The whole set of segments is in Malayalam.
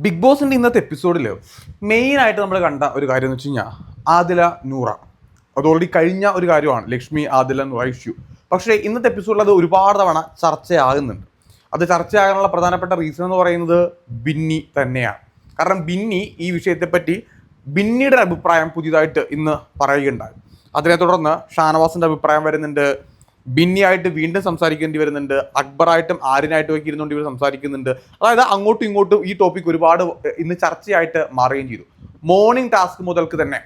ബിഗ് ബോസിന്റെ ഇന്നത്തെ എപ്പിസോഡിൽ മെയിനായിട്ട് നമ്മൾ കണ്ട ഒരു കാര്യം എന്ന് വെച്ച് കഴിഞ്ഞാൽ ആദില നൂറ. അത് ഓൾറെഡി കഴിഞ്ഞ ഒരു കാര്യമാണ് ലക്ഷ്മി ആദില നൂറ ഇഷ്യൂ പക്ഷേ ഇന്നത്തെ എപ്പിസോഡിൽ അത് ഒരുപാട് തവണ ചർച്ചയാകുന്നുണ്ട്. അത് ചർച്ചയാകാനുള്ള പ്രധാനപ്പെട്ട റീസൺ എന്ന് പറയുന്നത് ബിന്നി തന്നെയാണ്. കാരണം ബിന്നി ഈ വിഷയത്തെപ്പറ്റി ബിന്നിയുടെ അഭിപ്രായം പുതിയതായിട്ട് ഇന്ന് പറയുകയുണ്ടായി. അതിനെ തുടർന്ന് ഷാനവാസിന്റെ അഭിപ്രായം വരുന്നുണ്ട് ബിന്നിയായിട്ട് വീണ്ടും സംസാരിക്കേണ്ടി വരുന്നുണ്ട്. അക്ബറായിട്ടും ആര്യനായിട്ടും ഒക്കെ ഇരുന്നുകൊണ്ട് ഇവർ സംസാരിക്കുന്നുണ്ട്. അതായത് അങ്ങോട്ടും ഇങ്ങോട്ടും ഈ ടോപ്പിക് ഒരുപാട് ഇന്ന് ചർച്ചയായിട്ട് മാറുകയും ചെയ്തു. മോർണിംഗ് ടാസ്ക് മുതൽക്ക് തന്നെ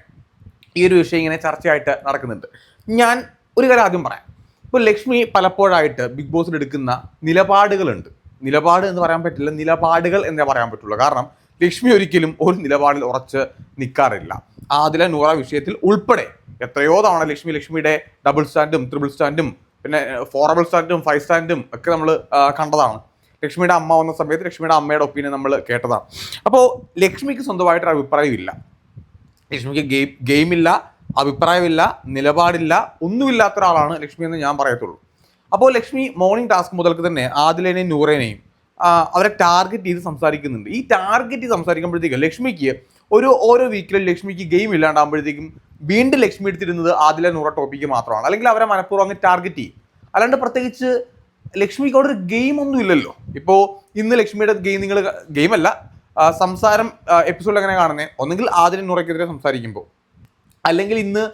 ഈ ഒരു വിഷയം ഇങ്ങനെ ചർച്ചയായിട്ട് നടക്കുന്നുണ്ട്. ഞാൻ ഒരു കാര്യം ആദ്യം പറയാം. ഇപ്പോൾ ലക്ഷ്മി പലപ്പോഴായിട്ട് ബിഗ് ബോസിൽ എടുക്കുന്ന നിലപാടുകളുണ്ട്. നിലപാട് എന്ന് പറയാൻ പറ്റില്ല നിലപാടുകൾ എന്നേ പറയാൻ പറ്റുള്ളൂ. കാരണം ലക്ഷ്മി ഒരിക്കലും ഒരു നിലപാടിൽ ഉറച്ച് നിൽക്കാറില്ല ആദില നൂറ വിഷയത്തിൽ ഉൾപ്പെടെ എത്രയോ തവണ ലക്ഷ്മി ലക്ഷ്മിയുടെ ഡബിൾ സ്റ്റാൻഡും ത്രിബിൾ സ്റ്റാൻഡും പിന്നെ ഫോറബിൾ സ്റ്റാൻഡും ഫൈവ് സ്റ്റാൻഡും ഒക്കെ നമ്മൾ കണ്ടതാണ്. ലക്ഷ്മിയുടെ അമ്മ വന്ന സമയത്ത് ലക്ഷ്മിയുടെ അമ്മയുടെ ഒപ്പീനിയൻ നമ്മൾ കേട്ടതാണ്. അപ്പോൾ ലക്ഷ്മിക്ക് സ്വന്തമായിട്ടൊരു അഭിപ്രായമില്ല ലക്ഷ്മിക്ക് ഗെയിം ഗെയിമില്ല അഭിപ്രായമില്ല നിലപാടില്ല ഒന്നുമില്ലാത്ത ഒരാളാണ് ലക്ഷ്മി എന്ന് ഞാൻ പറയത്തുള്ളൂ. അപ്പോൾ ലക്ഷ്മി മോർണിംഗ് ടാസ്ക് മുതൽക്ക് തന്നെ ആദിലേനെയും നൂറേനെയും അവരെ ടാർഗറ്റ് ചെയ്ത് സംസാരിക്കുന്നുണ്ട്. ഈ ടാർഗറ്റ് ചെയ്ത് സംസാരിക്കുമ്പോഴത്തേക്കും ലക്ഷ്മിക്ക് ഒരു ഓരോ വീക്കിലും ലക്ഷ്മിക്ക് ഗെയിം ഇല്ലാണ്ടാകുമ്പോഴത്തേക്കും വീണ്ടും ലക്ഷ്മി എടുത്തിരുന്നത് ആദില നൂറ ടോപ്പിക്ക് മാത്രമാണ്. അല്ലെങ്കിൽ അവരെ മനഃപൂർവം അങ്ങ് ടാർഗറ്റ് ചെയ്യും. അല്ലാണ്ട് പ്രത്യേകിച്ച് ലക്ഷ്മിക്ക് അവിടെ ഒരു ഗെയിം ഒന്നും ഇല്ലല്ലോ. ഇപ്പോൾ ഇന്ന് ലക്ഷ്മിയുടെ ഗെയിം നിങ്ങൾ ഗെയിം അല്ല സംസാരം എപ്പിസോഡിൽ എങ്ങനെ കാണുന്നത് ഒന്നെങ്കിൽ ആദില നൂറയ്ക്കെതിരെ സംസാരിക്കുമ്പോൾ അല്ലെങ്കിൽ ഇന്ന്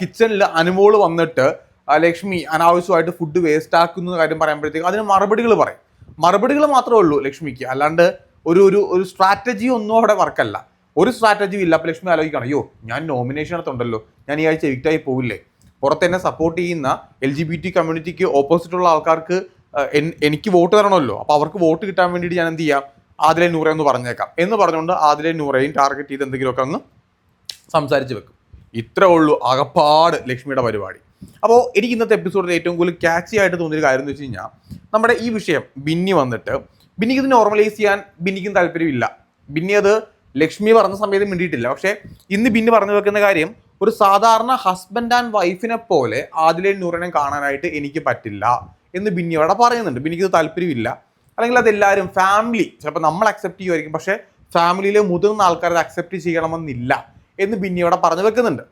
കിച്ചണിൽ അനുമോൾ വന്നിട്ട് ലക്ഷ്മി അനാവശ്യമായിട്ട് ഫുഡ് വേസ്റ്റ് ആക്കുന്ന കാര്യം പറയുമ്പോഴത്തേക്കും അതിന് മറുപടികൾ പറയും. മറുപടികൾ മാത്രമേ ഉള്ളൂ ലക്ഷ്മിക്ക്. അല്ലാണ്ട് ഒരു ഒരു ഒരു സ്ട്രാറ്റജി ഒന്നും അവിടെ വർക്കല്ല ഒരു സ്ട്രാറ്റജിയും ഇല്ല. അപ്പോൾ ലക്ഷ്മി ആലോചിക്കണം അയ്യോ ഞാൻ നോമിനേഷൻ നടത്തുണ്ടല്ലോ ഞാൻ ഈ ആഴ്ച എവിക്റ്റായി പോവില്ലേ? പുറത്ത് എന്നെ സപ്പോർട്ട് ചെയ്യുന്ന എൽ ജി ബി ടി കമ്മ്യൂണിറ്റിക്ക് ഓപ്പോസിറ്റ് ഉള്ള ആൾക്കാർക്ക് എനിക്ക് വോട്ട് തരണമല്ലോ. അപ്പോൾ അവർക്ക് വോട്ട് കിട്ടാൻ വേണ്ടിയിട്ട് ഞാൻ എന്ത് ചെയ്യാം? ആദിലെ നൂറ എന്ന് പറഞ്ഞേക്കാം. എന്ന് പറഞ്ഞുകൊണ്ട് ആദിലെ നൂറയും ടാർഗറ്റ് ചെയ്ത് എന്തെങ്കിലുമൊക്കെ അങ്ങ് സംസാരിച്ച് വെക്കും. ഇത്രേ ഉള്ളൂ അകപ്പാട് ലക്ഷ്മിയുടെ പരിപാടി. അപ്പോൾ എനിക്ക് ഇന്നത്തെ എപ്പിസോഡിൽ ഏറ്റവും കൂടുതൽ ക്യാച്ചി ആയിട്ട് തോന്നിയൊരു കാര്യം എന്ന് വെച്ച് കഴിഞ്ഞാൽ നമ്മുടെ ഈ വിഷയം ബിന്നി വന്നിട്ട് ബിന്നിക്ക് ഇത് നോർമലൈസ് ചെയ്യാൻ ബിന്നിക്കും താല്പര്യമില്ല. ബിന്നി അത് ലക്ഷ്മി പറഞ്ഞ സമയത്ത് മിണ്ടിയിട്ടില്ല. പക്ഷെ ഇന്ന് ബിന്നി പറഞ്ഞു വെക്കുന്ന കാര്യം ഒരു സാധാരണ ഹസ്ബൻഡ് ആൻഡ് വൈഫിനെ പോലെ ആദിലെ നൂറിനെ കാണാനായിട്ട് എനിക്ക് പറ്റില്ല എന്ന് ബിന്നി അവിടെ പറയുന്നുണ്ട്. ബിന്നിക്ക് ഇത് താല്പര്യമില്ല. അല്ലെങ്കിൽ അതെല്ലാവരും ഫാമിലി ചിലപ്പോൾ നമ്മൾ അക്സെപ്റ്റ് ചെയ്യുമായിരിക്കും. പക്ഷെ ഫാമിലിയിലെ മുതിർന്ന ആൾക്കാർ അത് അക്സെപ്റ്റ് ചെയ്യണമെന്നില്ല എന്ന് ബിന്നി അവിടെ പറഞ്ഞു വെക്കുന്നുണ്ട്.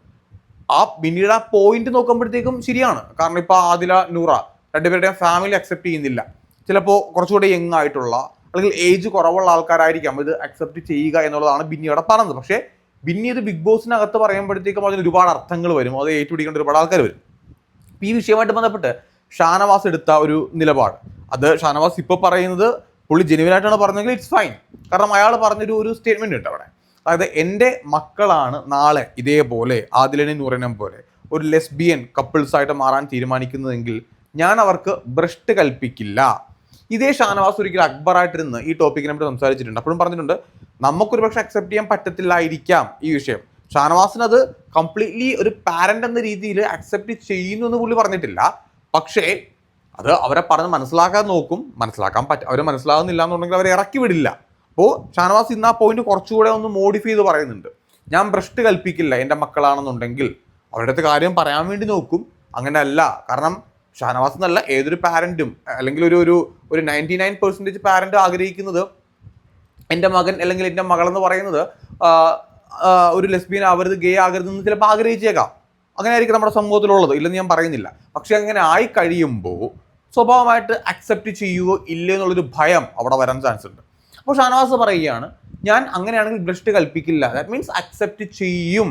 ആ ബിന്നിയുടെ ആ പോയിന്റ് നോക്കുമ്പോഴത്തേക്കും ശരിയാണ്. കാരണം ഇപ്പോൾ ആദില നൂറ രണ്ടുപേരുടെയും ഫാമിലി അക്സെപ്റ്റ് ചെയ്യുന്നില്ല. ചിലപ്പോൾ കുറച്ചുകൂടെ യങ് ആയിട്ടുള്ള അല്ലെങ്കിൽ ഏജ് കുറവുള്ള ആൾക്കാരായിരിക്കാം. ഇത് അക്സെപ്റ്റ് ചെയ്യുക എന്നുള്ളതാണ് ബിന്നി അവിടെ പറഞ്ഞത്. പക്ഷേ ബിന്നി ഇത് ബിഗ് ബോസിനകത്ത് പറയുമ്പോഴത്തേക്കും അതിന് ഒരുപാട് അർത്ഥങ്ങൾ വരും. അത് ഏറ്റുപിടിക്കേണ്ട ഒരുപാട് ആൾക്കാർ വരും. ഈ വിഷയമായിട്ട് ബന്ധപ്പെട്ട് ഷാനവാസ് എടുത്ത ഒരു നിലപാട്. അത് ഷാനവാസ് ഇപ്പോൾ പറയുന്നത് പുള്ളി ജെനുവിനായിട്ടാണ് പറഞ്ഞെങ്കിൽ ഇറ്റ്സ് ഫൈൻ കാരണം അയാൾ പറഞ്ഞൊരു ഒരു സ്റ്റേറ്റ്മെന്റ് ഉണ്ട് അവിടെ. അതായത് എന്റെ മക്കളാണ് നാളെ ഇതേപോലെ ആദിലനെ നൂറനം പോലെ ഒരു ലെസ്ബിയൻ കപ്പിൾസ് ആയിട്ട് മാറാൻ തീരുമാനിക്കുന്നതെങ്കിൽ ഞാൻ അവർക്ക് ബ്രഷ്ട് കൽപ്പിക്കില്ല. ഇതേ ഷാനവാസ് ഒരിക്കലും അക്ബറായിട്ടിരുന്ന് ഈ ടോപ്പിക്കിനെ പറ്റി സംസാരിച്ചിട്ടുണ്ട്. അപ്പോഴും പറഞ്ഞിട്ടുണ്ട് നമുക്കൊരു പക്ഷെ അക്സെപ്റ്റ് ചെയ്യാൻ പറ്റത്തില്ലായിരിക്കാം ഈ വിഷയം. ഷാനവാസിന് അത് കംപ്ലീറ്റ്ലി ഒരു പാരന്റ് എന്ന രീതിയിൽ അക്സെപ്റ്റ് ചെയ്യുന്നു എന്ന് പുള്ളി പറഞ്ഞിട്ടില്ല. പക്ഷേ അത് അവരെ പറഞ്ഞ് മനസ്സിലാക്കാൻ നോക്കും. മനസ്സിലാക്കാൻ പറ്റ അവരെ മനസ്സിലാകുന്നില്ല എന്നുണ്ടെങ്കിൽ അവരെ ഇറക്കി വിടില്ല. അപ്പോൾ ഷാനവാസ് ഇന്ന് ആ പോയിന്റ് കുറച്ചുകൂടെ ഒന്ന് മോഡിഫൈ ചെയ്ത് പറയുന്നുണ്ട്. ഞാൻ ഭ്രഷ്ട് കൽപ്പിക്കില്ല എന്റെ മക്കളാണെന്നുണ്ടെങ്കിൽ അവരുടെ അടുത്ത് കാര്യം പറയാൻ വേണ്ടി നോക്കും. അങ്ങനെയല്ല. കാരണം ഷാനവാസ് എന്നല്ല ഏതൊരു പാരന്റും അല്ലെങ്കിൽ ഒരു ഒരു ഒരു നയന്റി നയൻ പെർസെന്റേജ് പാരന്റ് ആഗ്രഹിക്കുന്നത് എന്റെ മകൻ അല്ലെങ്കിൽ എന്റെ മകൾ എന്ന് പറയുന്നത് ഒരു ലെസ്ബിയൻ ആവരുത് ഗേ ആകരുത് എന്ന് ചിലപ്പോൾ ആഗ്രഹിച്ചേക്കാം. അങ്ങനെ ആയിരിക്കും നമ്മുടെ സമൂഹത്തിലുള്ളത്. ഇല്ലെന്ന് ഞാൻ പറയുന്നില്ല. പക്ഷേ അങ്ങനെ ആയി കഴിയുമ്പോൾ സ്വഭാവമായിട്ട് അക്സെപ്റ്റ് ചെയ്യുവോ ഇല്ലേ എന്നുള്ളൊരു ഭയം അവിടെ വരാൻ ചാൻസ് ഉണ്ട്. അപ്പോൾ ഷാനവാസ് പറയുകയാണ് ഞാൻ അങ്ങനെയാണെങ്കിൽ ഭ്രഷ്ട് കൽപ്പിക്കില്ല. ദാറ്റ് മീൻസ് അക്സെപ്റ്റ് ചെയ്യും.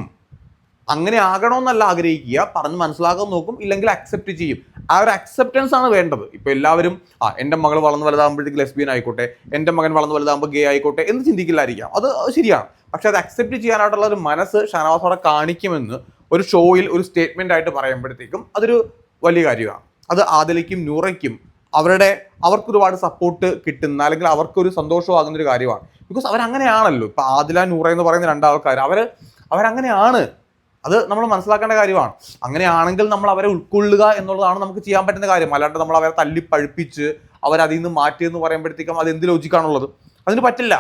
അങ്ങനെ ആകണമെന്നല്ല ആഗ്രഹിക്കുക. പറഞ്ഞ് മനസ്സിലാക്കാൻ നോക്കും. ഇല്ലെങ്കിൽ അക്സെപ്റ്റ് ചെയ്യും. ആ ഒരു അക്സെപ്റ്റൻസ് ആണ് വേണ്ടത്. ഇപ്പൊ എല്ലാവരും ആ എന്റെ മകൾ വളർന്ന് വലുതാകുമ്പോഴത്തേക്ക് ലെസ്ബിയൻ ആയിക്കോട്ടെ എന്റെ മകൻ വളർന്ന് വലുതാകുമ്പോൾ ഗേ ആയിക്കോട്ടെ എന്ന് ചിന്തിക്കില്ലായിരിക്കാം. അത് ശരിയാണ്. പക്ഷെ അത് അക്സെപ്റ്റ് ചെയ്യാനായിട്ടുള്ള ഒരു മനസ്സ് ഷാനവാസ് അവിടെ കാണിക്കുമെന്ന് ഒരു ഷോയിൽ ഒരു സ്റ്റേറ്റ്മെന്റ് ആയിട്ട് പറയുമ്പോഴത്തേക്കും അതൊരു വലിയ കാര്യമാണ്. അത് ആദലിക്കും നൂറയ്ക്കും അവരുടെ അവർക്ക് ഒരുപാട് സപ്പോർട്ട് കിട്ടുന്ന അല്ലെങ്കിൽ അവർക്കൊരു സന്തോഷമാകുന്ന ഒരു കാര്യമാണ്. ബിക്കോസ് അവരങ്ങനെയാണല്ലോ. ഇപ്പൊ ആദില നൂറ എന്ന് പറയുന്ന രണ്ടാൾക്കാർ അവർ അവരങ്ങനെയാണ് അത് നമ്മൾ മനസ്സിലാക്കേണ്ട കാര്യമാണ്. അങ്ങനെയാണെങ്കിൽ നമ്മൾ അവരെ ഉൾക്കൊള്ളുക എന്നുള്ളതാണ് നമുക്ക് ചെയ്യാൻ പറ്റുന്ന കാര്യം. അല്ലാണ്ട് നമ്മൾ അവരെ തല്ലി പഴിപ്പിച്ച് അവരതിൽ നിന്ന് മാറ്റി എന്ന് പറയുമ്പോഴത്തേക്കും അത് എന്ത് ലോജിക്കാണുള്ളത് അതിന് പറ്റില്ല.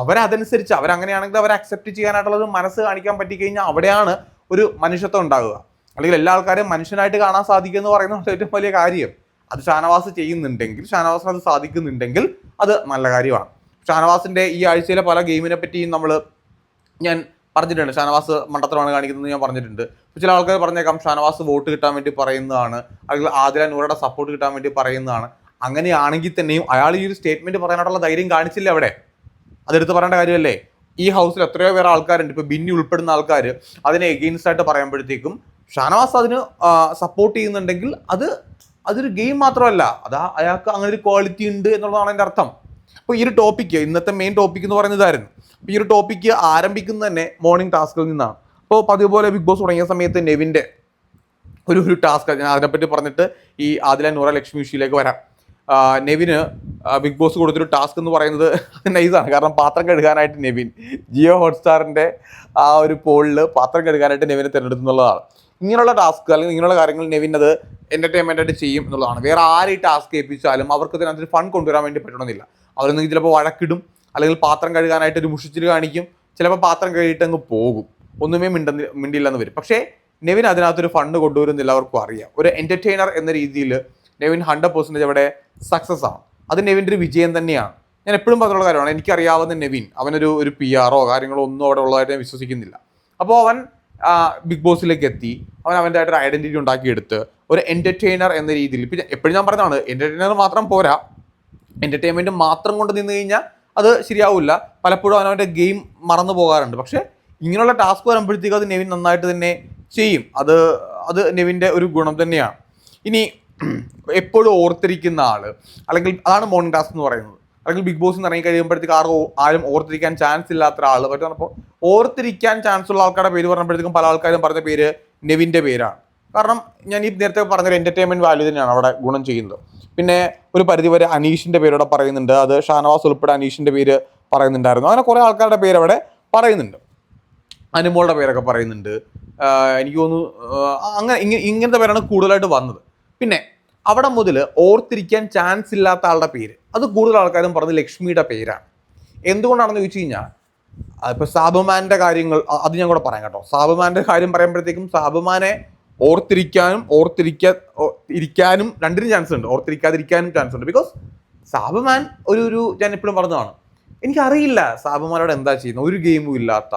അവരതനുസരിച്ച് അവരങ്ങനെയാണെങ്കിൽ അവരെ അക്സെപ്റ്റ് ചെയ്യാനായിട്ടുള്ള ഒരു മനസ്സ് കാണിക്കാൻ പറ്റിക്കഴിഞ്ഞാൽ അവിടെയാണ് ഒരു മനുഷ്യത്വം ഉണ്ടാകുക അല്ലെങ്കിൽ എല്ലാ ആൾക്കാരെയും മനുഷ്യനായിട്ട് കാണാൻ സാധിക്കുക എന്ന് പറയുന്നത് ഏറ്റവും വലിയ കാര്യം. അത് ഷാനവാസ് ചെയ്യുന്നുണ്ടെങ്കിൽ ഷാനവാസിന് അത് സാധിക്കുന്നുണ്ടെങ്കിൽ അത് നല്ല കാര്യമാണ്. ഷാനവാസിന്റെ ഈ ആഴ്ചയിലെ പല ഗെയിമിനെ പറ്റിയും നമ്മൾ ഞാൻ പറഞ്ഞിട്ടുണ്ട്. ഷാനവാസ് മണ്ടത്തരമാണ് കാണിക്കുന്നത് ഞാൻ പറഞ്ഞിട്ടുണ്ട്. ചില ആൾക്കാർ പറഞ്ഞേക്കാം ഷാനവാസ് വോട്ട് കിട്ടാൻ വേണ്ടി പറയുന്നതാണ്. അല്ലെങ്കിൽ ആദില നൂറയുടെ സപ്പോർട്ട് കിട്ടാൻ വേണ്ടി പറയുന്നതാണ്. അങ്ങനെയാണെങ്കിൽ തന്നെയും അയാൾ ഈ ഒരു സ്റ്റേറ്റ്മെന്റ് പറയാനായിട്ടുള്ള ധൈര്യം കാണിച്ചില്ല അവിടെ? അതെടുത്ത് പറയേണ്ട കാര്യമല്ലേ? ഈ ഹൗസിൽ എത്രയോ പേർ ആൾക്കാരുണ്ട്. ഇപ്പൊ ബിന്നി ഉൾപ്പെടുന്ന ആൾക്കാർ അതിനെ എഗെയിൻസ്റ്റ് ആയിട്ട് പറയുമ്പോഴത്തേക്കും ഷാനവാസ് അതിന് സപ്പോർട്ട് ചെയ്യുന്നുണ്ടെങ്കിൽ അത് അതൊരു ഗെയിം മാത്രമല്ല. അതാ അയാൾക്ക് അങ്ങനെ ഒരു ക്വാളിറ്റി ഉണ്ട് എന്നുള്ളതാണ് എന്റെ അർത്ഥം. അപ്പോൾ ഈ ഒരു ടോപ്പിക്ക് ഇന്നത്തെ മെയിൻ ടോപ്പിക് എന്ന് പറയുന്നത് ഇതായിരുന്നു അപ്പോൾ ഈ ഒരു ടോപ്പിക്ക് ആരംഭിക്കുന്നത് തന്നെ മോർണിംഗ് ടാസ്കിൽ നിന്നാണ്. അപ്പോൾ പതിവ് പോലെ ബിഗ് ബോസ് തുടങ്ങിയ സമയത്ത് നെവിന്റെ ഒരു ഒരു ടാസ്ക് ഞാൻ അതിനെപ്പറ്റി പറഞ്ഞിട്ട് ഈ ആദില നൂറ ലക്ഷ്മി വിഷയിലേക്ക് വരാം. നെവിന് ബിഗ് ബോസ് കൊടുത്തൊരു ടാസ്ക് എന്ന് പറയുന്നത് നൈസാണ് കാരണം പാത്രം കഴുകാനായിട്ട് നെവിൻ ജിയോ ഹോട്ട്സ്റ്റാറിന്റെ ആ ഒരു പോളിൽ പാത്രം കഴുകാനായിട്ട് നെവിനെ തിരഞ്ഞെടുത്തുന്നുള്ളതാണ് ഇങ്ങനെയുള്ള ടാസ്ക് അല്ലെങ്കിൽ ഇങ്ങനെയുള്ള കാര്യങ്ങൾ നെവിൻ അത് എന്റർടൈൻമെന്റ് ആയിട്ട് ചെയ്യും എന്നുള്ളതാണ്. വേറെ ആരെ ഈ ടാസ്ക് ഏൽപ്പിച്ചാലും അവർക്ക് ഇതിനകത്ത് ഫൺ കൊണ്ടുവരാൻ വേണ്ടി പറ്റണമെന്നില്ല. അവരൊന്നും ചിലപ്പോൾ വഴക്കിടും. അല്ലെങ്കിൽ പാത്രം കഴുകാനായിട്ട് ഒരു മുഷിച്ചിൽ കാണിക്കും. ചിലപ്പോൾ പാത്രം കഴുകിയിട്ട് അങ്ങ് പോകും. ഒന്നുമേ മിണ്ട മിണ്ടില്ലെന്ന് വരും. പക്ഷേ നെവിൻ അതിനകത്തൊരു ഫണ്ട് കൊണ്ടുവരുന്നില്ല അവർക്കും അറിയാം. ഒരു എന്റർടൈനർ എന്ന രീതിയിൽ നെവിൻ ഹൺഡ്രഡ് പെർസെന്റേജ് അവിടെ സക്സസ് ആണ്. അത് നെവിന്റെ ഒരു വിജയം തന്നെയാണ്. ഞാൻ എപ്പോഴും പറഞ്ഞുള്ള കാര്യമാണ്. എനിക്കറിയാവുന്ന നെവിൻ അവനൊരു ഒരു പി ആറോ കാര്യങ്ങളോ ഒന്നും അവിടെ ഉള്ളതായിട്ട് ഞാൻ വിശ്വസിക്കുന്നില്ല. അപ്പോൾ അവൻ ബിഗ് ബോസിലേക്ക് എത്തി. അവൻ അവന്റെ ആയിട്ടൊരു ഐഡന്റിറ്റി ഉണ്ടാക്കിയെടുത്ത് ഒരു എന്റർടൈനർ എന്ന രീതിയിൽ. ഇപ്പം എപ്പോഴും ഞാൻ പറഞ്ഞതാണ് എന്റർടൈനർ മാത്രം പോരാ. എന്റർടൈൻമെന്റ് മാത്രം കൊണ്ട് നിന്ന് കഴിഞ്ഞാൽ അത് ശരിയാവില്ല പലപ്പോഴും അവനവന്റെ ഗെയിം മറന്നു പോകാറുണ്ട്. പക്ഷേ ഇങ്ങനെയുള്ള ടാസ്ക് വരുമ്പോഴത്തേക്കും അത് നെവിൻ നന്നായിട്ട് തന്നെ ചെയ്യും. അത് അത് നെവിന്റെ ഒരു ഗുണം തന്നെയാണ്. ഇനി എപ്പോഴും ഓർത്തിരിക്കുന്ന ആൾ അല്ലെങ്കിൽ അതാണ് മോർണിംഗ് ടാസ്ക് എന്ന് പറയുന്നത്. അല്ലെങ്കിൽ ബിഗ് ബോസ് എന്ന് ഇറങ്ങി കഴിയുമ്പോഴത്തേക്ക് ആരും ആരും ഓർത്തിരിക്കാൻ ചാൻസ് ഇല്ലാത്ത ഒരാൾ പറ്റും അപ്പോൾ ഓർത്തിരിക്കാൻ ചാൻസ് ഉള്ള ആൾക്കാരുടെ പേര് പറഞ്ഞപ്പോഴത്തേക്കും പല ആൾക്കാരും പറഞ്ഞ പേര് നെവിന്റെ പേരാണ്. കാരണം ഞാൻ ഈ നേരത്തെ പറഞ്ഞൊരു എന്റർടൈൻമെന്റ് വാല്യൂ തന്നെയാണ് അവിടെ ഗുണം ചെയ്യുന്നത്. പിന്നെ ഒരു പരിധിവരെ അനീഷിന്റെ പേരോടെ പറയുന്നുണ്ട്. അത് ഷാനവാസ് ഉൾപ്പെടെ അനീഷിന്റെ പേര് പറയുന്നുണ്ടായിരുന്നു. അങ്ങനെ കുറേ ആൾക്കാരുടെ പേര് അവിടെ പറയുന്നുണ്ട്. അനുമോളുടെ പേരൊക്കെ പറയുന്നുണ്ട്. എനിക്ക് തോന്നുന്നു അങ്ങനെ ഇങ്ങനെ ഇങ്ങനത്തെ പേരാണ് കൂടുതലായിട്ട് വന്നത്. പിന്നെ അവിടെ മുതൽ ഓർത്തിരിക്കാൻ ചാൻസ് ഇല്ലാത്ത ആളുടെ പേര്. അത് കൂടുതൽ ആൾക്കാരും പറഞ്ഞ് ലക്ഷ്മിയുടെ പേരാണ്. എന്തുകൊണ്ടാണെന്ന് ചോദിച്ചു കഴിഞ്ഞാൽ ഇപ്പൊ സാബുമാന്റെ കാര്യങ്ങൾ അത് ഞാൻ കൂടെ പറയാം കേട്ടോ. സാബുമാന്റെ കാര്യം പറയുമ്പോഴത്തേക്കും സാബുമാനെ ഓർത്തിരിക്കാനും ഓർത്തിരിക്കാ ഇരിക്കാനും രണ്ടിനും ചാൻസ് ഉണ്ട്. ഓർത്തിരിക്കാതിരിക്കാനും ചാൻസ് ഉണ്ട്. ബിക്കോസ് സാബമാൻ ഒരു ഒരു ഞാൻ എപ്പോഴും പറഞ്ഞതാണ്. എനിക്കറിയില്ല സാബമാനോട് എന്താ ചെയ്യുന്നത്. ഒരു ഗെയിമും ഇല്ലാത്ത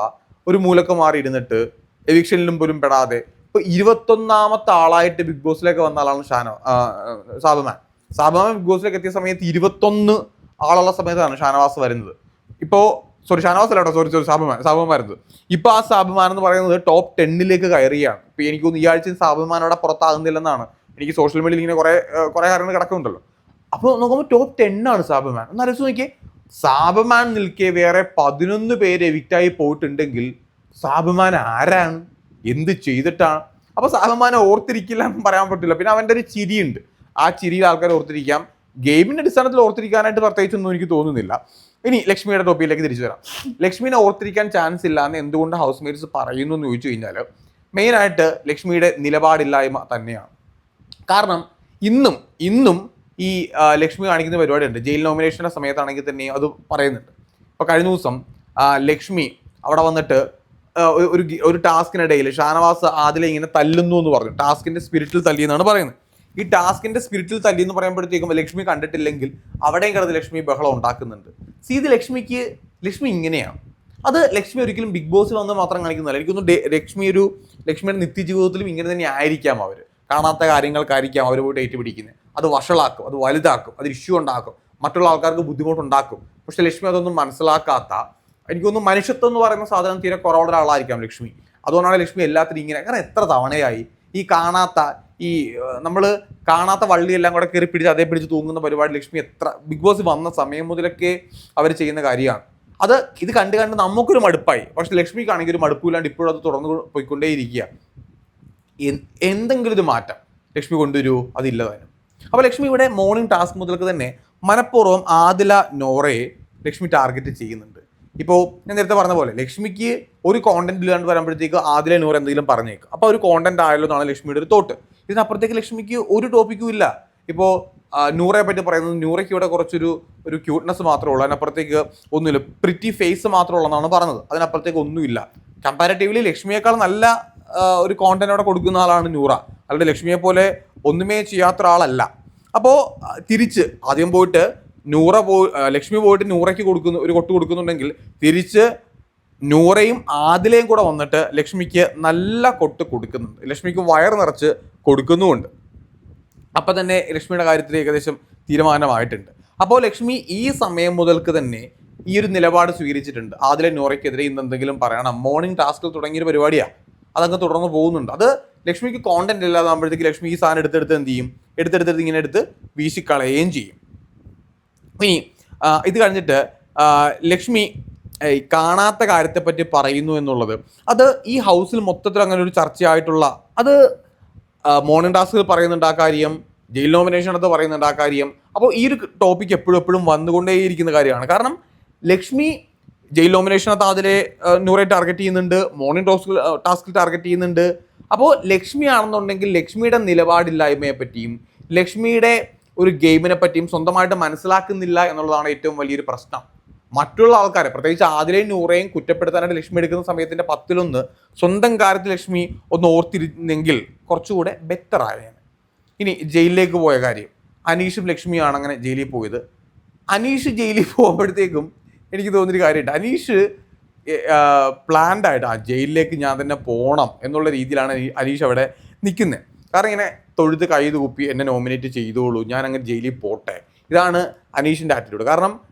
ഒരു മൂലക്ക് മാറി ഇരുന്നിട്ട് എവിക്ഷനിലും പോലും പെടാതെ ഇപ്പൊ ഇരുപത്തൊന്നാമത്തെ ആളായിട്ട് ബിഗ് ബോസിലേക്ക് വന്ന ആളാണ് ഷാനോ സാബുമാൻ. സാബുമാൻ ബിഗ് ബോസിലേക്ക് എത്തിയ സമയത്ത് ഇരുപത്തൊന്ന് ആളുള്ള സമയത്താണ് ഷാനവാസ് വരുന്നത്. ഇപ്പോൾ സോറി ഷാനവാസ് അല്ല സോറി സോറി സാബുമാൻ വരുന്നത് ഇപ്പൊ ആ സാബുമാൻ എന്ന് പറയുന്നത് ടോപ്പ് ടെന്നിലേക്ക് കയറിയാണ്. ഇപ്പൊ എനിക്ക് ഈ ആഴ്ച സാബുമാൻ അവിടെ പുറത്താകുന്നില്ലെന്നാണ്. എനിക്ക് സോഷ്യൽ മീഡിയയിൽ ഇങ്ങനെ കുറെ കുറെ കാര്യങ്ങൾ കിടക്കുന്നുണ്ടല്ലോ. അപ്പോൾ നോക്കുമ്പോൾ ടോപ്പ് ആണ് സാബുമാൻ. ഒന്ന് ആലോചിച്ച് നോക്കിയേ. സാബുമാൻ നിൽക്കെ വേറെ പതിനൊന്ന് പേര് എവിക്റ്റായി പോയിട്ടുണ്ടെങ്കിൽ സാബുമാൻ ആരാണ്? എന്ത് ചെയ്തിട്ടാണ്? അപ്പൊ സാബുമാനെ ഓർത്തിരിക്കില്ല എന്ന് പറയാൻ പറ്റില്ല. പിന്നെ അവന്റെ ഒരു ചിരിയുണ്ട്. ആ ചിരിയിൽ ആൾക്കാർ ഓർത്തിരിക്കാം. ഗെയിമിന്റെ അടിസ്ഥാനത്തിൽ ഓർത്തിരിക്കാനായിട്ട് പ്രത്യേകിച്ചൊന്നും എനിക്ക് തോന്നുന്നില്ല. ഇനി ലക്ഷ്മിയുടെ ടോപ്പിയിലേക്ക് തിരിച്ചു വരാം. ലക്ഷ്മിനെ ഓർത്തിരിക്കാൻ ചാൻസ് ഇല്ല എന്ന് എന്തുകൊണ്ട് ഹൗസ് മേറ്റ്സ് പറയുന്നു എന്ന് ചോദിച്ചു കഴിഞ്ഞാൽ മെയിനായിട്ട് ലക്ഷ്മിയുടെ നിലപാടില്ലായ്മ തന്നെയാണ്. കാരണം ഇന്നും ഇന്നും ഈ ലക്ഷ്മി കാണിക്കുന്ന പരിപാടിയുണ്ട്. ജയിൽ നോമിനേഷന്റെ സമയത്താണെങ്കിൽ തന്നെ അത് പറയുന്നുണ്ട്. ഇപ്പോൾ കഴിഞ്ഞ ദിവസം ലക്ഷ്മി അവിടെ വന്നിട്ട് ഒരു- ഒരു ടാസ്കിനിടയിൽ ഷാനവാസ് ആദിലെ ഇങ്ങനെ തല്ലുന്നു എന്ന് പറഞ്ഞു. ടാസ്കിന്റെ സ്പിരിറ്റിൽ തല്ലിയെന്നാണ് പറയുന്നത്. ഈ ടാസ്കിന്റെ സ്പിരിറ്റിൽ തല്ലി എന്ന് പറയുമ്പോഴത്തേക്കും ലക്ഷ്മി കണ്ടിട്ടില്ലെങ്കിൽ അവിടെയും കിടന്ന് ലക്ഷ്മി ബഹളം ഉണ്ടാക്കുന്നുണ്ട്. സി ഇത് ലക്ഷ്മിക്ക് ലക്ഷ്മി ഇങ്ങനെയാണ് അത് ലക്ഷ്മി ഒരിക്കലും ബിഗ് ബോസിൽ വന്ന് മാത്രം കാണിക്കുന്നില്ല എനിക്കൊന്ന് ലക്ഷ്മി ഒരു ലക്ഷ്മിയുടെ നിത്യജീവിതത്തിലും ഇങ്ങനെ തന്നെ ആയിരിക്കാം അവർ കാണാത്ത കാര്യങ്ങൾക്കായിരിക്കാം അവർ പോയിട്ട് ഏറ്റുപിടിക്കുന്നത് അത് വഷളാക്കും അത് വലുതാക്കും അത് ഇഷ്യൂ ഉണ്ടാക്കും. മറ്റുള്ള ആൾക്കാർക്ക് ബുദ്ധിമുട്ടുണ്ടാക്കും. പക്ഷെ ലക്ഷ്മി അതൊന്നും മനസ്സിലാക്കാത്ത എനിക്കൊന്നും മനുഷ്യത്വം എന്ന് പറയുന്ന സാധനം തീരെ കുറവുള്ള ഒരാളായിരിക്കാം ലക്ഷ്മി. അതുകൊണ്ടാണ് ലക്ഷ്മി എല്ലാത്തിനും ഇങ്ങനെ കാരണം എത്ര തവണയായി ഈ കാണാത്ത ഈ നമ്മൾ കാണാത്ത വള്ളിയെല്ലാം കൂടെ കയറി പിടിച്ച് അതേ പിടിച്ച് തൂങ്ങുന്ന പരിപാടി ലക്ഷ്മി എത്ര ബിഗ് ബോസ് വന്ന സമയം മുതലൊക്കെ അവർ ചെയ്യുന്ന കാര്യമാണ്. അത് ഇത് കണ്ട് കണ്ട് നമുക്കൊരു മടുപ്പായി. പക്ഷെ ലക്ഷ്മിക്കാണെങ്കിൽ ഒരു മടുപ്പില്ലാണ്ട് ഇപ്പോഴും അത് തുറന്നു പോയിക്കൊണ്ടേയിരിക്കുക. എന്തെങ്കിലും ഒരു മാറ്റം ലക്ഷ്മി കൊണ്ടുവരൂ അതില്ല തന്നെ. അപ്പോൾ ലക്ഷ്മി ഇവിടെ മോർണിംഗ് ടാസ്ക് മുതൽക്ക് തന്നെ മനഃപൂർവം ആദില നോറയെ ലക്ഷ്മി ടാർഗറ്റ് ചെയ്യുന്നുണ്ട്. ഇപ്പോൾ ഞാൻ നേരത്തെ പറഞ്ഞ പോലെ ലക്ഷ്മിക്ക് ഒരു കോണ്ടന്റ് ഇല്ലാണ്ട് വരുമ്പോഴത്തേക്ക് ആദില നൂറ് എന്തെങ്കിലും പറഞ്ഞേക്കും. അപ്പോൾ ഒരു കോണ്ടന്റ് ആയല്ലോ എന്നാണ് ലക്ഷ്മിയുടെ ഒരു തോട്ട് ഇതിനപ്പുറത്തേക്ക് ലക്ഷ്മിക്ക് ഒരു ടോപ്പിക്കും ഇല്ല. ഇപ്പോൾ നൂറയെ പറ്റി പറയുന്നത് നൂറയ്ക്ക് ഇവിടെ കുറച്ചൊരു ഒരു ക്യൂട്ട്നെസ് മാത്രമേ ഉള്ളൂ. അതിനപ്പുറത്തേക്ക് ഒന്നുമില്ല. പ്രിറ്റി ഫേസ് മാത്രമേ ഉള്ളൂ പറഞ്ഞത് അതിനപ്പുറത്തേക്ക് ഒന്നുമില്ല കമ്പാരിറ്റീവ്ലി ലക്ഷ്മിയേക്കാൾ നല്ല ഒരു കോണ്ടന്റ് അവിടെ കൊടുക്കുന്ന ആളാണ് നൂറ. അല്ലാതെ ലക്ഷ്മിയെ പോലെ ഒന്നുമേ ചെയ്യാത്ത ഒരാളല്ല. അപ്പോൾ തിരിച്ച് ആദ്യം പോയിട്ട് നൂറ പോയി ലക്ഷ്മി പോയിട്ട് നൂറയ്ക്ക് കൊടുക്കുന്നു ഒരു കൊട്ട് കൊടുക്കുന്നുണ്ടെങ്കിൽ തിരിച്ച് നൂറയും ആദിലയും കൂടെ വന്നിട്ട് ലക്ഷ്മിക്ക് നല്ല കൊട്ട് കൊടുക്കുന്നുണ്ട്. ലക്ഷ്മിക്ക് വയർ നിറച്ച് കൊടുക്കുന്നുമുണ്ട്. അപ്പം തന്നെ ലക്ഷ്മിയുടെ കാര്യത്തിൽ ഏകദേശം തീരുമാനമായിട്ടുണ്ട്. അപ്പോൾ ലക്ഷ്മി ഈ സമയം മുതൽക്ക് തന്നെ ഈ ഒരു നിലപാട് സ്വീകരിച്ചിട്ടുണ്ട്. ആദിലെ നോറയ്ക്കെതിരെ ഇന്ന് എന്തെങ്കിലും പറയണം മോർണിംഗ് ടാസ്കിൽ തുടങ്ങിയൊരു പരിപാടിയാണ് അതങ്ങ് തുടർന്ന് പോകുന്നുണ്ട്. അത് ലക്ഷ്മിക്ക് കോണ്ടന്റ് ഇല്ലാതാകുമ്പോഴത്തേക്ക് ലക്ഷ്മി ഈ സാധനം എടുത്തെടുത്ത് എന്ത് ചെയ്യും? എടുത്തെടുത്തെടുത്ത് ഇങ്ങനെ എടുത്ത് വീശിക്കളയുകയും ചെയ്യും. ഇനി ഇത് കഴിഞ്ഞിട്ട് ലക്ഷ്മി കാണാത്ത കാര്യത്തെപ്പറ്റി പറയുന്നു എന്നുള്ളത്. അത് ഈ ഹൗസിൽ മൊത്തത്തിൽ അങ്ങനെ ഒരു ചർച്ചയായിട്ടുള്ള അത് മോർണിംഗ് ടാസ്കിൽ പറയുന്നുണ്ട് ആ കാര്യം ജയിൽ നോമിനേഷൻ അടുത്ത് പറയുന്നുണ്ട് ആ കാര്യം. അപ്പോൾ ഈ ഒരു ടോപ്പിക് എപ്പോഴും എപ്പോഴും വന്നുകൊണ്ടേയിരിക്കുന്ന കാര്യമാണ്. കാരണം ലക്ഷ്മി ജയിൽ നോമിനേഷനകത്ത് അതിലെ നൂറെ ടാർഗറ്റ് ചെയ്യുന്നുണ്ട് മോർണിംഗ് ടോസ്കിൽ ടാസ്കിൽ ടാർഗറ്റ് ചെയ്യുന്നുണ്ട്. അപ്പോൾ ലക്ഷ്മി ആണെന്നുണ്ടെങ്കിൽ ലക്ഷ്മിയുടെ നിലപാടില്ലായ്മയെ പറ്റിയും ലക്ഷ്മിയുടെ ഒരു ഗെയിമിനെ പറ്റിയും സ്വന്തമായിട്ട് മനസ്സിലാക്കുന്നില്ല എന്നുള്ളതാണ് ഏറ്റവും വലിയൊരു പ്രശ്നം. മറ്റുള്ള ആൾക്കാരെ പ്രത്യേകിച്ച് ആദിലെയും നൂറേയും കുറ്റപ്പെടുത്താനായിട്ട് ലക്ഷ്മി എടുക്കുന്ന സമയത്തിന്റെ പത്തിലൊന്ന് സ്വന്തം കാര്യത്തിൽ ലക്ഷ്മി ഒന്ന് ഓർത്തിരുന്നെങ്കിൽ കുറച്ചുകൂടെ ബെറ്റർ ആയേനെ. ഇനി ജയിലിലേക്ക് പോയ കാര്യം. അനീഷും ലക്ഷ്മിയാണ് അങ്ങനെ ജയിലിൽ പോയത്. അനീഷ് ജയിലിൽ പോകുമ്പോഴത്തേക്കും എനിക്ക് തോന്നിയൊരു കാര്യമുണ്ട്. അനീഷ് പ്ലാൻഡ് ആയിട്ട് ആ ജയിലിലേക്ക് ഞാൻ തന്നെ പോകണം എന്നുള്ള രീതിയിലാണ് അനീഷ് അവിടെ നിൽക്കുന്നത്. കാരണം ഇങ്ങനെ തൊഴുത്ത് കൈ തൂപ്പി എന്നെ നോമിനേറ്റ് ചെയ്തോളൂ ഞാൻ അങ്ങനെ ജയിലിൽ പോട്ടെ. ഇതാണ് അനീഷിന്റെ ആറ്റിറ്റ്യൂഡ് കാരണം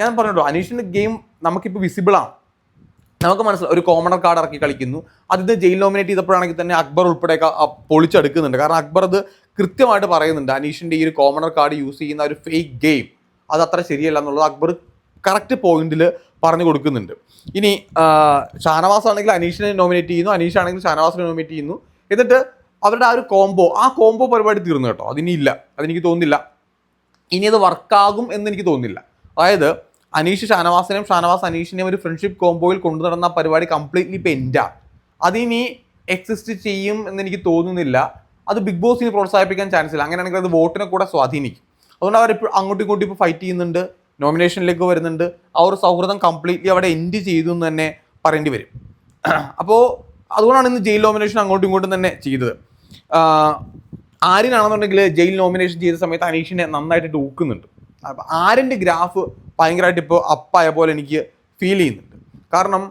ഞാൻ പറഞ്ഞല്ലോ അനീഷിന്റെ ഗെയിം നമുക്കിപ്പോൾ വിസിബിൾ ആണ്. നമുക്ക് മനസ്സിലാവും ഒരു കോമണർ കാർഡ് ഇറക്കി കളിക്കുന്നു. അതിന് ജയിൽ നോമിനേറ്റ് ചെയ്തപ്പോഴാണെങ്കിൽ തന്നെ അക്ബർ ഉൾപ്പെടെ പൊളിച്ചെടുക്കുന്നുണ്ട്. കാരണം അക്ബർ അത് കൃത്യമായിട്ട് പറയുന്നുണ്ട് അനീഷിന്റെ ഈ ഒരു കോമണർ കാർഡ് യൂസ് ചെയ്യുന്ന ഒരു ഫേക്ക് ഗെയിം അത് അത്ര ശരിയല്ല എന്നുള്ളത് അക്ബർ കറക്റ്റ് പോയിന്റിൽ പറഞ്ഞു കൊടുക്കുന്നുണ്ട്. ഇനി ഷാനവാസ് ആണെങ്കിൽ അനീഷിനെ നോമിനേറ്റ് ചെയ്യുന്നു അനീഷ് ആണെങ്കിൽ ഷാനവാസിനെ നോമിനേറ്റ് ചെയ്യുന്നു. എന്നിട്ട് അവരുടെ ആ ഒരു കോംബോ ആ കോംബോ പരിപാടി തീർന്നു കേട്ടോ. അതിനില്ല അതെനിക്ക് തോന്നുന്നില്ല. ഇനി അത് വർക്കാകും എന്ന് എനിക്ക് തോന്നുന്നില്ല. അതായത് അനീഷ് ഷാനവാസിനെയും ഷാനവാസ് അനീഷിനെയും ഒരു ഫ്രണ്ട്ഷിപ്പ് കോംബോയിൽ കൊണ്ടു നടന്ന പരിപാടി കംപ്ലീറ്റ്ലി ഇപ്പം എൻഡാണ് അതിനി എക്സിസ്റ്റ് ചെയ്യും എന്ന് എനിക്ക് തോന്നുന്നില്ല. അത് ബിഗ് ബോസിന് പ്രോത്സാഹിപ്പിക്കാൻ ചാൻസ് ഇല്ല. അങ്ങനെയാണെങ്കിൽ അത് വോട്ടിനെ കൂടെ സ്വാധീനിക്കും. അതുകൊണ്ട് അവർ അങ്ങോട്ടും ഇങ്ങോട്ടും ഇപ്പോൾ ഫൈറ്റ് ചെയ്യുന്നുണ്ട്. നോമിനേഷനിലേക്ക് വരുന്നുണ്ട്. ആ ഒരു സൗഹൃദം കംപ്ലീറ്റ്ലി അവിടെ എൻഡ് ചെയ്തു എന്ന് തന്നെ പറയേണ്ടി വരും. അപ്പോൾ അതുകൊണ്ടാണ് ഇന്ന് ജയിൽ നോമിനേഷൻ അങ്ങോട്ടും ഇങ്ങോട്ടും തന്നെ ചെയ്തത്. ആരിനാണെന്നുണ്ടെങ്കിൽ ജയിൽ നോമിനേഷൻ ചെയ്ത സമയത്ത് അനീഷിനെ നന്നായിട്ട് ഡൂക്കുന്നുണ്ട്. അപ്പം ആര്യന്റെ ഗ്രാഫ് ഭയങ്കരമായിട്ട് ഇപ്പോൾ അപ്പായ പോലെ എനിക്ക് ഫീൽ ചെയ്യുന്നുണ്ട്. കാരണം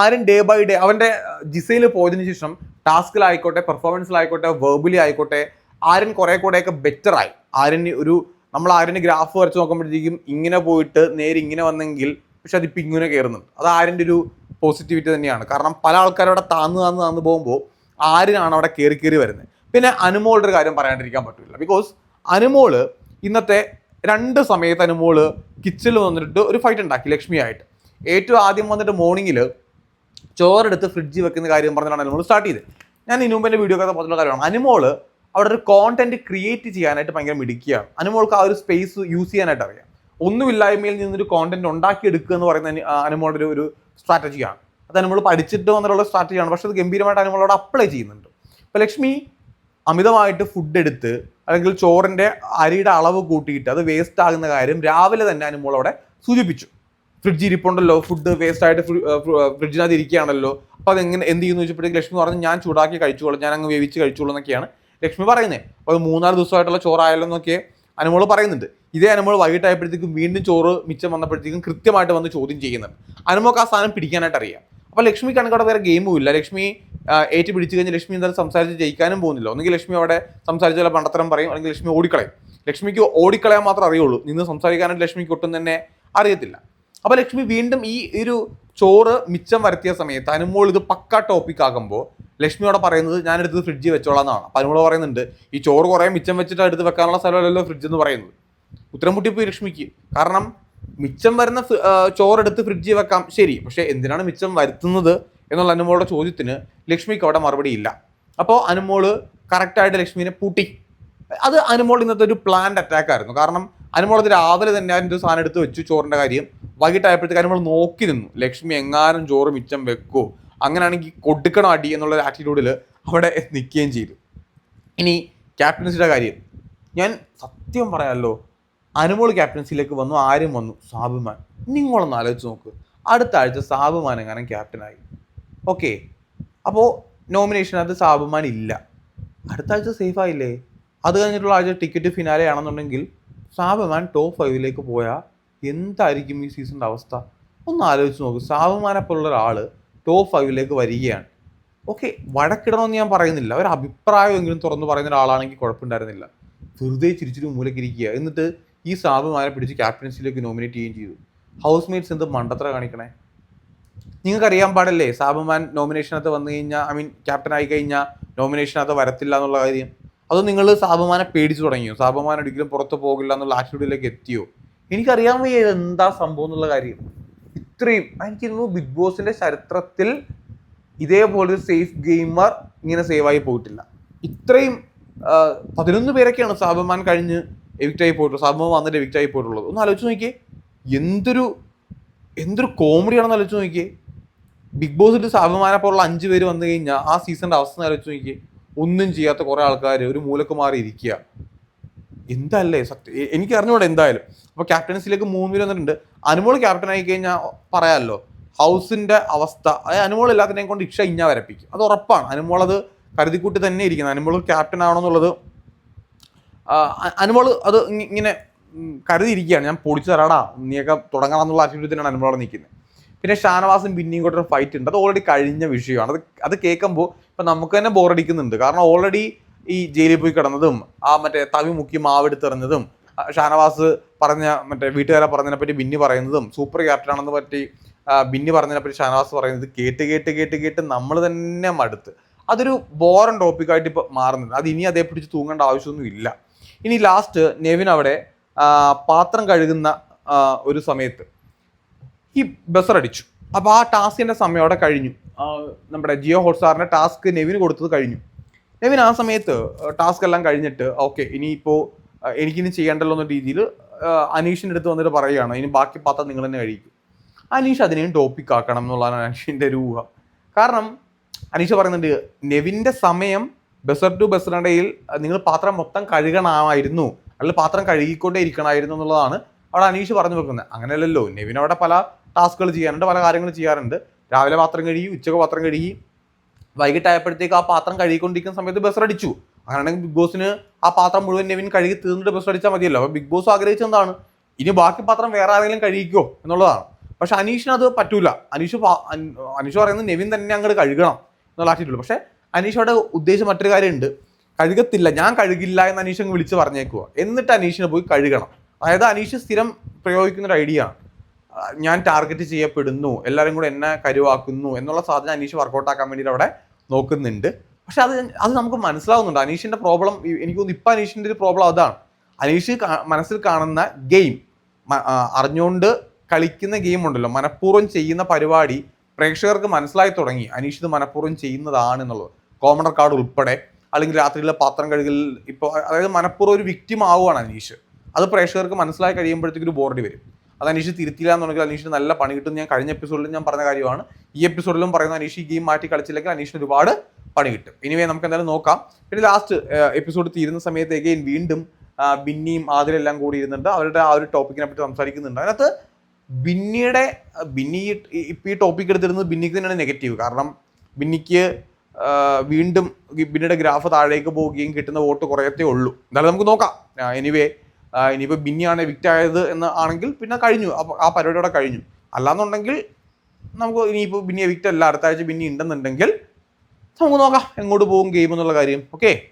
ആരൻ ഡേ ബൈ ഡേ അവന്റെ ജിസയിൽ പോയതിന് ശേഷം ടാസ്കിലായിക്കോട്ടെ പെർഫോമൻസിലായിക്കോട്ടെ വെർബലി ആയിക്കോട്ടെ ആരൻ കുറേ കൂടെയൊക്കെ ബെറ്ററായി ആര്യന് ഒരു നമ്മൾ ആരന്റെ ഗ്രാഫ് വരച്ച് നോക്കുമ്പോഴത്തേക്കും ഇങ്ങനെ പോയിട്ട് നേരെ ഇങ്ങനെ വന്നെങ്കിൽ പക്ഷെ അതിപ്പോൾ ഇങ്ങനെ കയറുന്നുണ്ട് അത് ആരന്റെ ഒരു പോസിറ്റിവിറ്റി തന്നെയാണ്. കാരണം പല ആൾക്കാരവിടെ താന്ന് താന്ന് താന്ന് പോകുമ്പോൾ ആരിനാണ് അവിടെ കയറി കയറി വരുന്നത്. പിന്നെ അനുമോളുടെ ഒരു കാര്യം പറയാണ്ടിരിക്കാൻ പറ്റില്ല ബിക്കോസ് അനുമോൾ ഇന്നത്തെ രണ്ട് സമയത്ത് അനുമോൾ കിച്ചണിൽ വന്നിട്ട് ഒരു ഫൈറ്റ് ഉണ്ടാക്കി ലക്ഷ്മിയായിട്ട് ഏറ്റവും ആദ്യം വന്നിട്ട് മോർണിംഗിൽ ചോറെടുത്ത് ഫ്രിഡ്ജിൽ വെക്കുന്ന കാര്യം പറഞ്ഞിട്ടാണ് അനുമോൾ സ്റ്റാർട്ട് ചെയ്തത്. ഞാൻ ഇതിനു മുമ്പ് എന്റെ വീഡിയോ ഒക്കെ പറഞ്ഞിട്ടുള്ള കാര്യമാണ്. അനുമോൾ അവിടെ ഒരു കോണ്ടന്റ് ക്രിയേറ്റ് ചെയ്യാനായിട്ട് ഭയങ്കര മിടുക്കിയാണ്. അനുമോൾക്ക് ആ ഒരു സ്പേസ് യൂസ് ചെയ്യാനായിട്ട് അറിയാം. ഒന്നുമില്ലായ്മയിൽ നിന്നൊരു കോണ്ടന്റ് ഉണ്ടാക്കിയെടുക്കുക എന്ന് പറയുന്ന അനു- അനുമോളുടെ ഒരു- ഒരു സ്ട്രാറ്റജിയാണ് അത് അനുമോൾ പഠിച്ചിട്ട് വന്നിട്ടുള്ള സ്ട്രാറ്റജിയാണ് പക്ഷെ അത് ഗംഭീരമായിട്ട് അനുമോളോട് അപ്ലൈ ചെയ്യുന്നുണ്ട്. ഇപ്പോൾ ലക്ഷ്മി അമിതമായിട്ട് ഫുഡ് എടുത്ത് അല്ലെങ്കിൽ ചോറിന്റെ അരിയുടെ അളവ് കൂട്ടിയിട്ട് അത് വേസ്റ്റ് ആകുന്ന കാര്യം രാവിലെ തന്നെ അനുമോൾ അവിടെ സൂചിപ്പിച്ചു. ഫ്രിഡ്ജ് ഇരിപ്പുണ്ടല്ലോ ഫുഡ് വേസ്റ്റ് ആയിട്ട് ഫ്രിഡ്ജിനകത്ത് ഇരിക്കുകയാണല്ലോ. അപ്പോൾ അതെങ്ങനെ എന്ത് ചെയ്യുന്നു ചോദിച്ചപ്പോഴത്തേക്ക് ലക്ഷ്മി പറഞ്ഞു ഞാൻ ചൂടാക്കി കഴിച്ചോളൂ ഞാൻ അങ്ങ് വേവിച്ച് കഴിച്ചോളൂ എന്നൊക്കെയാണ് ലക്ഷ്മി പറയുന്നത് അപ്പോൾ മൂന്നാൽ ദിവസമായിട്ടുള്ള ചോറായാലോ എന്നൊക്കെ അനുമോൾ പറയുന്നുണ്ട്. ഇതേ അനുമോൾ വൈകിട്ടായപ്പോഴത്തേക്കും വീണ്ടും ചോറ് മിച്ചം വന്നപ്പോഴത്തേക്കും കൃത്യമായിട്ട് വന്ന് ചോദ്യം ചെയ്യുന്നുണ്ട്. അനുമോൾക്ക് ആ സാധനം പിടിക്കാനായിട്ട് അറിയാം അപ്പോൾ ലക്ഷ്മിക്ക് അവിടെ വേറെ ഗെയിമും ഇല്ല. ലക്ഷ്മി ഏറ്റു പിടിച്ചു കഴിഞ്ഞാൽ ലക്ഷ്മി എന്തായാലും സംസാരിച്ച് ജയിക്കാനും പോകുന്നില്ല. ഒന്നെങ്കിൽ ലക്ഷ്മി അവിടെ സംസാരിച്ച ചില പണ്ടത്തരം പറയും അല്ലെങ്കിൽ ലക്ഷ്മി ഓടിക്കളയും. ലക്ഷ്മിക്ക് ഓടിക്കളയാൻ മാത്രമേ അറിയുള്ളൂ. നിന്ന് സംസാരിക്കാനായിട്ട് ലക്ഷ്മിക്ക് ഒട്ടും തന്നെ അറിയത്തില്ല. അപ്പോൾ ലക്ഷ്മി വീണ്ടും ഈ ഒരു ചോറ് മിച്ചം വരുത്തിയ സമയത്ത് അനുമോൾ ഇത് പക്ക ടോപ്പിക് ആകുമ്പോൾ ലക്ഷ്മിയോടെ പറയുന്നത് ഞാനെടുത്ത് ഫ്രിഡ്ജിൽ വെച്ചോളാം എന്നാണ് അപ്പോൾ അനുമോൾ പറയുന്നുണ്ട് ഈ ചോറ് കുറേ മിച്ചം വെച്ചിട്ട് എടുത്ത് വെക്കാനുള്ള സ്ഥലമല്ലല്ലോ ഫ്രിഡ്ജ് എന്ന് പറയുന്നത് ഉത്തരം മുട്ടിപ്പോയി ലക്ഷ്മിക്ക്. കാരണം മിച്ചം വരുന്ന ചോറെടുത്ത് ഫ്രിഡ്ജിൽ വെക്കാം. ശരി. പക്ഷേ എന്തിനാണ് മിച്ചം വരുത്തുന്നത് എന്നുള്ള അനുമോളുടെ ചോദ്യത്തിന് ലക്ഷ്മിക്ക് അവിടെ മറുപടി ഇല്ല. അപ്പോൾ അനുമോൾ കറക്റ്റായിട്ട് ലക്ഷ്മിനെ പൂട്ടി. അത് അനുമോൾ ഇന്നത്തെ ഒരു പ്ലാൻഡ് അറ്റാക്ക് ആയിരുന്നു. കാരണം അനുമോൾ അത് രാവിലെ തന്നെ അതിന്റെ സാധനം എടുത്ത് വെച്ചു ചോറിന്റെ കാര്യം. വൈകിട്ടായപ്പോഴത്തേക്ക് അനുമോൾ നോക്കി നിന്നു. ലക്ഷ്മി എങ്ങാനും ചോറ് മിച്ചം വെക്കോ? അങ്ങനെയാണെങ്കിൽ കൊടുക്കണം അടി എന്നുള്ള ഒരു ആറ്റിറ്റ്യൂഡിൽ അവിടെ നിൽക്കുകയും ചെയ്തു. ഇനി ക്യാപ്റ്റൻസിയുടെ കാര്യം. ഞാൻ സത്യം പറയാമല്ലോ അനുമോൾ ക്യാപ്റ്റൻസിയിലേക്ക് വന്നു ആരും വന്നു. സാബുമാൻ നിങ്ങളൊന്ന് ആലോചിച്ച് നോക്ക്. അടുത്ത ആഴ്ച സാബുമാൻ എങ്ങനെ ക്യാപ്റ്റനായി ഓക്കെ അപ്പോൾ നോമിനേഷനകത്ത് സാബുമാൻ ഇല്ല. അടുത്ത ആഴ്ച സേഫ് ആയില്ലേ? അത് കഴിഞ്ഞിട്ടുള്ള ആഴ്ച ടിക്കറ്റ് ഫിനാലെ ആണെന്നുണ്ടെങ്കിൽ സാബുമാൻ ടോപ്പ് ഫൈവിലേക്ക് പോയാൽ എന്തായിരിക്കും ഈ സീസണിന്റെ അവസ്ഥ? ഒന്ന് ആലോചിച്ച് നോക്ക്. സാബുമാനെ പോലുള്ള ഒരാൾ ടോപ്പ് ഫൈവിലേക്ക് വരികയാണ്. ഓക്കെ വഴക്കിടണമെന്ന് ഞാൻ പറയുന്നില്ല. ഒരു അഭിപ്രായമെങ്കിലും തുറന്ന് പറയുന്ന ഒരാളാണെങ്കിൽ കുഴപ്പമുണ്ടായിരുന്നില്ല. വെറുതെ ചിരിച്ചിട്ട് മൂലക്കിരിക്കുക. എന്നിട്ട് ഈ സാബുമാരെ പിടിച്ച് ക്യാപ്റ്റൻസിയിലേക്ക് നോമിനേറ്റ് ചെയ്യുകയും ചെയ്തു. ഹൗസ് മേറ്റ്സ് എന്ത് മണ്ടത്ര കാണിക്കണേ? നിങ്ങൾക്കറിയാൻ പാടല്ലേ സാബുമാൻ നോമിനേഷനകത്ത് വന്നു കഴിഞ്ഞാൽ ഐ മീൻ ക്യാപ്റ്റൻ ആയി കഴിഞ്ഞാൽ നോമിനേഷനകത്ത് വരത്തില്ല എന്നുള്ള കാര്യം. അത് നിങ്ങൾ സാബുമാനെ പേടിച്ചു തുടങ്ങിയോ? സാബുമാൻ ഒരിക്കലും പുറത്ത് പോകില്ല എന്നുള്ള ആറ്റിറ്റ്യൂഡിലേക്ക് എത്തിയോ? എനിക്കറിയാൻ വയ്യ എന്താ സംഭവം എന്നുള്ള കാര്യം. ഇത്രയും എനിക്ക് തോന്നുന്നു ബിഗ് ബോസിന്റെ ചരിത്രത്തിൽ ഇതേപോലെ സേഫ് ഗെയിമർ ഇങ്ങനെ സേവായി പോയിട്ടില്ല. ഇത്രയും പതിനൊന്ന് പേരൊക്കെയാണ് സാബുമാൻ കഴിഞ്ഞ് എവിക്റ്റ് ആയി പോയിട്ടുള്ളത് സംഭവം വന്നിട്ട് എവിക്റ്റ് ആയി പോയിട്ടുള്ളത്. ഒന്ന് ആലോചിച്ച് നോക്കിയേ. എന്തൊരു എന്തൊരു കോമഡിയാണെന്ന് ആലോചിച്ച് നോക്കിയേ. ബിഗ് ബോസിൽ സാബുമാനെ പോലുള്ള അഞ്ച് പേര് വന്നു കഴിഞ്ഞാൽ ആ സീസണിന്റെ അവസ്ഥ ആലോചിച്ച് നോക്കിയേ. ഒന്നും ചെയ്യാത്ത കുറേ ആൾക്കാർ ഒരു മൂലക്ക് മാറി ഇരിക്കുക എന്തല്ലേ സത്യം? എനിക്ക് അറിഞ്ഞൂടെ എന്തായാലും. അപ്പോൾ ക്യാപ്റ്റൻസിലേക്ക് മൂന്ന് പേര് വന്നിട്ടുണ്ട്. അനുമോൾ ക്യാപ്റ്റൻ ആയി കഴിഞ്ഞാൽ പറയാമല്ലോ ഹൗസിന്റെ അവസ്ഥ അതായത് അനുമോൾ എല്ലാത്തിനെയും കൊണ്ട് ഇക്ഷ ഇഞ്ഞ വരപ്പിക്കും. അത് ഉറപ്പാണ്. അനുമോൾ അത് കരുതിക്കൂട്ടി തന്നെ ഇരിക്കുന്നത് അനുമോൾ ക്യാപ്റ്റൻ ആവണമെന്നുള്ളത് ആ, അ- അനുമോൾ അത് ഇങ്ങനെ കരുതിയിരിക്കുകയാണ്. ഞാൻ പൊളിച്ചു തരാടാ. നീയൊക്കെ തുടങ്ങണം എന്നുള്ള ആറ്റിറ്റ്യൂഡ് തന്നെയാണ് അനുമോൾ അവിടെ നിൽക്കുന്നത് പിന്നെ ഷാനവാസും പിന്നെയും കൂടെ ഒരു ഫൈറ്റ് ഉണ്ട്. അത് ഓൾറെഡി കഴിഞ്ഞ വിഷയമാണ്. അത് അത് കേൾക്കുമ്പോൾ ഇപ്പം നമുക്ക് തന്നെ ബോറടിക്കുന്നുണ്ട് കാരണം ഓൾറെഡി ഈ ജയിലിൽ പോയി കിടന്നതും ആ മറ്റേ തവി മുക്കി മാവെടുത്തെറിഞ്ഞതും ഷാനവാസ് പറഞ്ഞ മറ്റേ വീട്ടുകാരെ പറഞ്ഞതിനെ പറ്റി ബിന്നി പറയുന്നതും സൂപ്പർ ക്യാപ്റ്റനാണെന്ന് പറ്റി ബിന്നി പറഞ്ഞതിനെ പറ്റി ഷാനവാസ് പറയുന്നത് കേട്ട് കേട്ട് കേട്ട് കേട്ട് നമ്മൾ തന്നെ മടുത്ത്. അതൊരു ബോറൻ ടോപ്പിക്കായിട്ട് ഇപ്പോൾ മാറുന്നുണ്ട്. അത് ഇനി അതേ പിടിച്ച് തൂങ്ങേണ്ട ആവശ്യമൊന്നും ഇല്ല. ഇനി ലാസ്റ്റ് നെവിൻ അവിടെ പാത്രം കഴുകുന്ന ഒരു സമയത്ത് ഈ ബസർ അടിച്ചു. അപ്പോൾ ആ ടാസ്കിന്റെ സമയം അവിടെ കഴിഞ്ഞു. നമ്മുടെ ജിയോ ഹോട്ട്സ്റ്റാറിന്റെ ടാസ്ക് നെവിന് കൊടുത്തത് കഴിഞ്ഞു. നെവിൻ ആ സമയത്ത് ടാസ്ക് എല്ലാം കഴിഞ്ഞിട്ട് ഓക്കെ ഇനിയിപ്പോൾ എനിക്കിനി ചെയ്യേണ്ടല്ലോ എന്ന രീതിയിൽ അനീഷിന്റെ അടുത്ത് വന്നിട്ട് പറയുകയാണ്. ഇനി ബാക്കി പാത്രം നിങ്ങൾ തന്നെ കഴിക്കും അനീഷ് അതിനെയും ടോപ്പിക് ആക്കണം എന്നുള്ളതാണ് അനീഷിന്റെ ഒരു ഊഹ. കാരണം അനീഷ് പറയുന്നുണ്ട് നെവിന്റെ സമയം ബസർ ടു ബസറിനിടയിൽ നിങ്ങൾ പാത്രം മൊത്തം കഴുകണമായിരുന്നു. അല്ലെങ്കിൽ പാത്രം കഴുകിക്കൊണ്ടേ ഇരിക്കണമായിരുന്നു എന്നുള്ളതാണ് അവിടെ അനീഷ് പറഞ്ഞു വെക്കുന്നത്. അങ്ങനെയല്ലല്ലോ നെവിൻ അവിടെ പല ടാസ്കുകൾ ചെയ്യാറുണ്ട് പല കാര്യങ്ങൾ ചെയ്യാറുണ്ട്. രാവിലെ പാത്രം കഴുകി ഉച്ചയ്ക്ക് പാത്രം കഴുകി വൈകിട്ടായപ്പോഴത്തേക്ക് ആ പാത്രം കഴുകിക്കൊണ്ടിരിക്കുന്ന സമയത്ത് ബസ് അടിച്ചു. അങ്ങനെയാണെങ്കിൽ ബിഗ് ബോസിന് ആ പാത്രം മുഴുവൻ നെവിൻ കഴുകി തീർന്നിട്ട് ബസ് അടിച്ചാൽ മതിയല്ലോ. അപ്പോൾ ബിഗ് ബോസ് ആഗ്രഹിച്ചത് എന്താണ് ഇനി ബാക്കി പാത്രം വേറെ ആരെങ്കിലും കഴുകിക്കോ എന്നുള്ളതാണ്. പക്ഷെ അനീഷിന് അത് പറ്റൂല. അനീഷ് അനീഷ് പറയുന്നത് നെവിൻ തന്നെ അങ്ങോട്ട് കഴുകണം എന്നുള്ള ആറ്റിറ്റ്യൂഡ് പക്ഷെ അനീഷ് ഉദ്ദേശം മറ്റൊരു കാര്യമുണ്ട്. കഴുകത്തില്ല. ഞാൻ കഴുകില്ല എന്ന് അനീഷ് അങ്ങ് വിളിച്ച് പറഞ്ഞേക്കുക എന്നിട്ട് അനീഷിനെ പോയി കഴുകണം. അതായത് അനീഷ് സ്ഥിരം പ്രയോഗിക്കുന്ന ഒരു ഐഡിയ ഞാൻ ടാർഗറ്റ് ചെയ്യപ്പെടുന്നു. എല്ലാവരും കൂടെ എന്നെ കരുവാക്കുന്നു എന്നുള്ള സാധനം അനീഷ് വർക്കൗട്ട് ആക്കാൻ വേണ്ടിയിട്ട് അവിടെ നോക്കുന്നുണ്ട്. പക്ഷെ അത് അത് നമുക്ക് മനസ്സിലാവുന്നുണ്ട്. അനീഷിന്റെ പ്രോബ്ലം എനിക്ക് തോന്നുന്നു ഇപ്പം അനീഷിന്റെ ഒരു പ്രോബ്ലം അതാണ്. അനീഷ് മനസ്സിൽ കാണുന്ന ഗെയിം അറിഞ്ഞുകൊണ്ട് കളിക്കുന്ന ഗെയിം ഉണ്ടല്ലോ. മനഃപൂർവം ചെയ്യുന്ന പരിപാടി പ്രേക്ഷകർക്ക് മനസ്സിലായി തുടങ്ങി. അനീഷ് ഇത് മനഃപൂർവം ചെയ്യുന്നതാണ് എന്നുള്ളത്. കോമണർ കാർഡ് ഉൾപ്പെടെ അല്ലെങ്കിൽ രാത്രിയിലെ പാത്രം കഴുകൽ ഇപ്പോൾ അതായത് മനഃപൂർവം ഒരു വിക്റ്റിം ആവുകയാണ് അനീഷ്. അത് പ്രേക്ഷകർക്ക് മനസ്സിലായി കഴിയുമ്പോഴത്തേക്ക് ഒരു ബോർഡ് വരും. അത് അനീഷ് തിരുത്തില്ല എന്നുണ്ടെങ്കിൽ അനീഷിന് നല്ല പണി കിട്ടും ഞാൻ കഴിഞ്ഞ എപ്പിസോഡിൽ ഞാൻ പറഞ്ഞ കാര്യമാണ്. ഈ എപ്പിസോഡിലും പറയുന്ന അനീഷ് ഈ ഗെയിം മാറ്റി കളിച്ചില്ലെങ്കിൽ അനീഷിന് ഒരുപാട് പണി കിട്ടും. ഇനിവേ നമുക്ക് എന്തായാലും നോക്കാം. പിന്നെ ലാസ്റ്റ് എപ്പിസോഡ് തീരുന്ന സമയത്ത് again വീണ്ടും ബിന്നിയും ബിന്നിയും എല്ലാം കൂടി ഇരുന്നുണ്ട് അവരുടെ ആ ഒരു ടോപ്പിക്കിനെ പറ്റി സംസാരിക്കുന്നുണ്ട്. അതിനകത്ത് ബിന്നിയുടെ ബിന്നി ഇപ്പൊ ഈ ടോപ്പിക് എടുത്തിരുന്നത് ബിന്നിക്ക് തന്നെയാണ് നെഗറ്റീവ് കാരണം ബിന്നിക്ക് വീണ്ടും ബിന്നിയുടെ ഗ്രാഫ് താഴേക്ക് പോവുകയും കിട്ടുന്ന വോട്ട് കുറയത്തേ ഉള്ളൂ. എന്തായാലും നമുക്ക് നോക്കാം. എനിവേ ഇനിയിപ്പോൾ ബിന്നിയാണ് വിക്റ്റ് ആയത് എന്ന് ആണെങ്കിൽ പിന്നെ കഴിഞ്ഞു. ആ പരിപാടിയോടെ കഴിഞ്ഞു. അല്ലാന്നുണ്ടെങ്കിൽ നമുക്ക് ഇനിയിപ്പോൾ ബിന്നിയെ വിക്റ്റ് അല്ല. അടുത്ത ആഴ്ച ബിന്നി ഉണ്ടെന്നുണ്ടെങ്കിൽ നമുക്ക് നോക്കാം. എങ്ങോട്ട് പോകും ഗെയിം എന്നുള്ള കാര്യം. ഓക്കെ